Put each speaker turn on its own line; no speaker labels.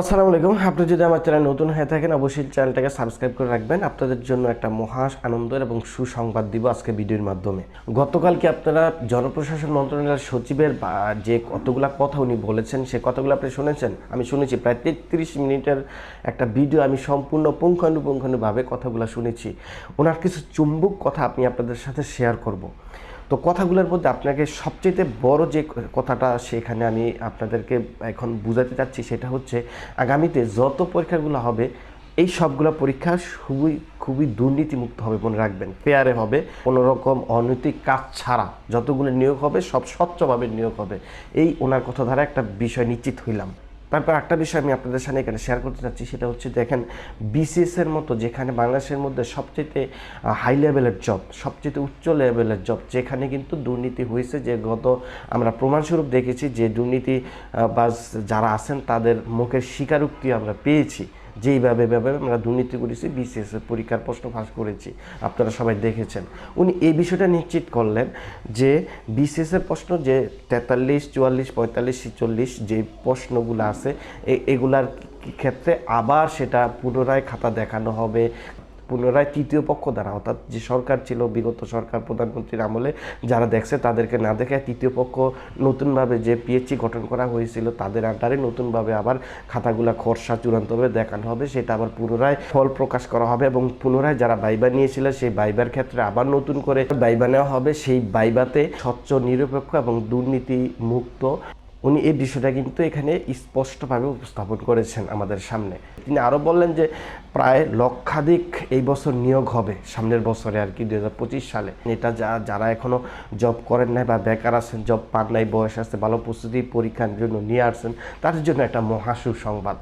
আসসালামু আলাইকুম আপনি যদি আমার চ্যানেল নতুন হয়ে থাকেন, অবশ্যই চ্যানেলটাকে সাবস্ক্রাইব করে রাখবেন। আপনাদের জন্য একটা মহা আনন্দের এবং সুসংবাদ দিব আজকে ভিডিওর মাধ্যমে। গতকালকে আপনারা জনপ্রশাসন মন্ত্রণালয়ের সচিবের যে কতগুলা কথা উনি বলেছেন, সে কথাগুলো আপনি শুনেছেন? আমি শুনেছি, প্রায় তেত্রিশ মিনিটের একটা ভিডিও আমি সম্পূর্ণ পুঙ্খানুপুঙ্খানুভাবে কথাগুলো শুনেছি। ওনার কিছু চুম্বক কথা আমি আপনাদের সাথে শেয়ার করব। তো কথাগুলোর মধ্যে আপনাকে সবচেয়ে বড় যে কথাটা সেখানে আমি আপনাদেরকে এখন বুঝাতে চাচ্ছি সেটা হচ্ছে, আগামীতে যত পরীক্ষাগুলো হবে, এই সবগুলো পরীক্ষা খুবই খুবই দুর্নীতিমুক্ত হবে মনে রাখবেন পেয়ারে হবে। কোনো রকম অনৈতিক কাজ ছাড়া যতগুলো নিয়োগ হবে, সব স্বচ্ছভাবে নিয়োগ হবে। এই ওনার কথা দ্বারা একটা বিষয় নিশ্চিত হইলাম। তারপর একটা বিষয় আমি আপনাদের সামনে এখানে শেয়ার করতে চাচ্ছি, সেটা হচ্ছে দেখেন বিসিএসের মতো যেখানে বাংলাদেশের মধ্যে সবচেয়ে হাই লেভেলের জব সবচেয়ে উচ্চ লেভেলের জব যেখানে কিন্তু দুর্নীতি হয়েছে যে গত আমরা প্রমাণস্বরূপ দেখেছি যে দুর্নীতি বাস যারা আছেন তাদের মুখের স্বীকারোক্তি আমরা পেয়েছি। যেইভাবে ভাবে আমরা দুর্নীতি করেছি, বিসিএস পরীক্ষার প্রশ্ন ফাঁস করেছি। আপনারা সবাই দেখেছেন। উনি এই বিষয়টা নিশ্চিত করলেন যে বিসিএস এর প্রশ্ন যে তেতাল্লিশ, চুয়াল্লিশ, পঁয়তাল্লিশ, ছিচল্লিশ যে প্রশ্নগুলো আছে এগুলার ক্ষেত্রে আবার সেটা পুনরায় খাতা দেখানো হবে পুনরায় তৃতীয় পক্ষ দ্বারা, অর্থাৎ যে সরকার ছিল, বিগত সরকার, প্রধানমন্ত্রীর আমলে, যারা দেখছে তাদেরকে না দেখে তৃতীয় পক্ষ নতুনভাবে যে পিএইচি গঠন করা হয়েছিল, তাদের আন্ডারে নতুনভাবে আবার খাতাগুলা খরসা চূড়ান্তভাবে দেখানো হবে, সেটা আবার পুনরায় ফল প্রকাশ করা হবে এবং পুনরায় যারা বাইবা নিয়েছিল, সেই বাইবার ক্ষেত্রে আবার নতুন করে বাইবা নেওয়া হবে। সেই বাইবাতে স্বচ্ছ, নিরপেক্ষ এবং দুর্নীতি মুক্ত উনি এই বিষয়টা কিন্তু এখানে স্পষ্টভাবে উপস্থাপন করেছেন আমাদের সামনে। তিনি আরও বললেন যে, প্রায় লক্ষাধিক এই বছর নিয়োগ হবে, সামনের বছরে আর কি দু হাজার পঁচিশ সালে। এটা যা, যারা এখনও জব করেন নাই বা বেকার আছেন, জব পান নাই, বয়স আছে, ভালো প্রস্তুতি পরীক্ষার জন্য নিয়ে আসছেন, তাদের জন্য একটা মহাসু সংবাদ